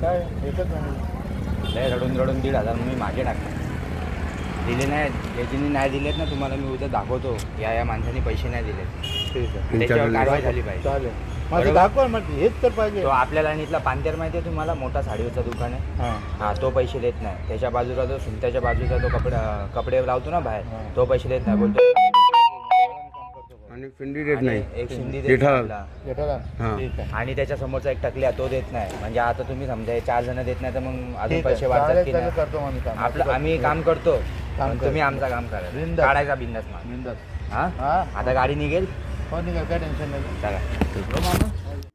काय? एकच नाही लय रडून रडून दीड हजार मी मागे टाकले. दिले नाही एजंटनी नाही दिलेत ना तुम्हाला मी उद्या दाखवतो. या या माणसाने पैसे नाही दिले ठीक आहे. त्याच्यावर कारवाई झाली पाहिजे. चालेल. माझं बरोबर. दाखवा मग हेच तर पाहिजे. तो आपल्याला आणि इथला पानतेर माहिती आहे तुम्हाला? मोठा साडीवरचा दुकान आहे. हां. हा तो पैसे देत नाही. त्याच्या बाजूला तो सुनत्याच्या बाजूचा तो कपडे कपडे लावतो ना हा. बाहेर तो पैसे देत नाही. बोलतो आणि पिंडी देत नाही. एक शिंदी देत जेठा. नाही आपला. जेठाला हां. ठीक आहे. आणि त्याच्या समोरचा एक टकल्या तो देत नाही. म्हणजे आता तुम्ही समजा हे चार जण देत नाही तर मग अजून ठीक आहे. पैसे वाढतात चालेल, की चालेल, नाही? करतो आम्ही काम. आपलं आम्ही काम करतो. काम पण कर. तुम्ही आमचं काम करा. बिनधास्त. काढायचा बिंदास माल हा? हा? आता गाडी निघेल? हो काय टेन्शन नाही. चला. हो,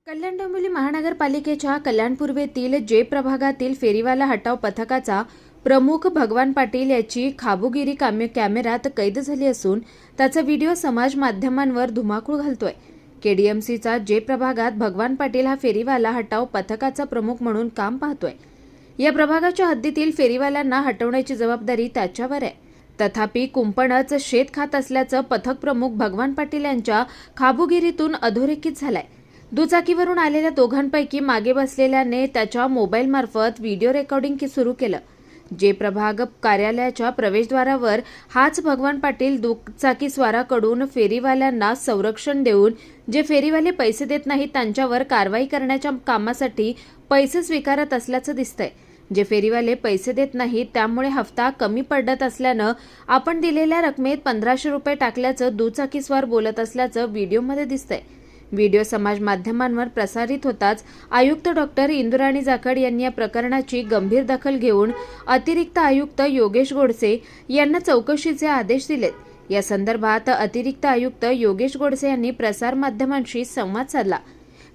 कल्याण डोंबिवली महानगरपालिकेच्या कल्याण पूर्वेतील जे प्रभागातील फेरीवाला हटाव पथकाचा प्रमुख भगवान पाटील याची खाबुगिरी कामे कॅमेऱ्यात कैद झाली असून त्याचा व्हिडिओ समाज माध्यमांवर धुमाकूळ घालतोय. केडीएमसीचा जे प्रभागात भगवान पाटील हा फेरीवाला हटाव पथकाचा प्रमुख म्हणून काम पाहतोय. या प्रभागाच्या हद्दीतील फेरीवाल्यांना हटवण्याची जबाबदारी त्याच्यावर आहे. तथापि कुंपणच शेत खात असल्याचं पथक प्रमुख भगवान पाटील यांच्या खाबुगिरीतून अधोरेखित झालंय. दुचाकीवरून आलेल्या दोघांपैकी मागे बसलेल्याने त्याच्या मोबाईलमार्फत व्हिडिओ रेकॉर्डिंग सुरू केलं. जे प्रभाग कार्यालयाच्या प्रवेशद्वारावर हाच भगवान पाटील दुचाकी स्वाराकडून फेरीवाल्यांना संरक्षण देऊन जे फेरीवाले पैसे देत नाहीत त्यांच्यावर कारवाई करण्याच्या कामासाठी पैसे स्वीकारत असल्याचं दिसतंय. जे फेरीवाले पैसे देत नाहीत त्यामुळे हप्ता कमी पडत असल्यानं आपण दिलेल्या रकमेत पंधराशे रुपये टाकल्याचं दुचाकीस्वार बोलत असल्याचं व्हिडिओमध्ये दिसतंय. व्हिडिओ समाज माध्यमांवर प्रसारित होताच आयुक्त डॉक्टर इंदुराणी जाखड यांनी या प्रकरणाची गंभीर दखल घेऊन अतिरिक्त आयुक्त योगेश गोडसे यांना चौकशीचे आदेश दिलेत. या संदर्भात अतिरिक्त आयुक्त योगेश गोडसे यांनी प्रसारमाध्यमांशी संवाद साधला.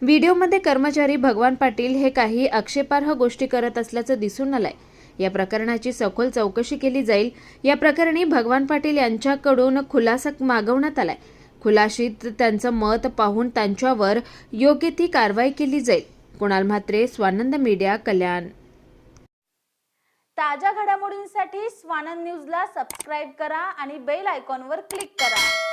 व्हिडिओमध्ये कर्मचारी भगवान पाटील हे काही आक्षेपार्ह गोष्टी करत असल्याचं दिसून आलंय. या प्रकरणाची सखोल चौकशी केली जाईल. या प्रकरणी भगवान पाटील यांच्याकडून खुलासा मागवण्यात आलाय. खुलाशीत त्यांचं मत पाहून त्यांच्यावर योग्य ती कारवाई केली जाईल. कुणाल म्हात्रे स्वानंद मीडिया कल्याण. ताज्या घडामोडींसाठी स्वानंद न्यूजला सबस्क्राईब करा आणि बेल आयकॉनवर क्लिक करा.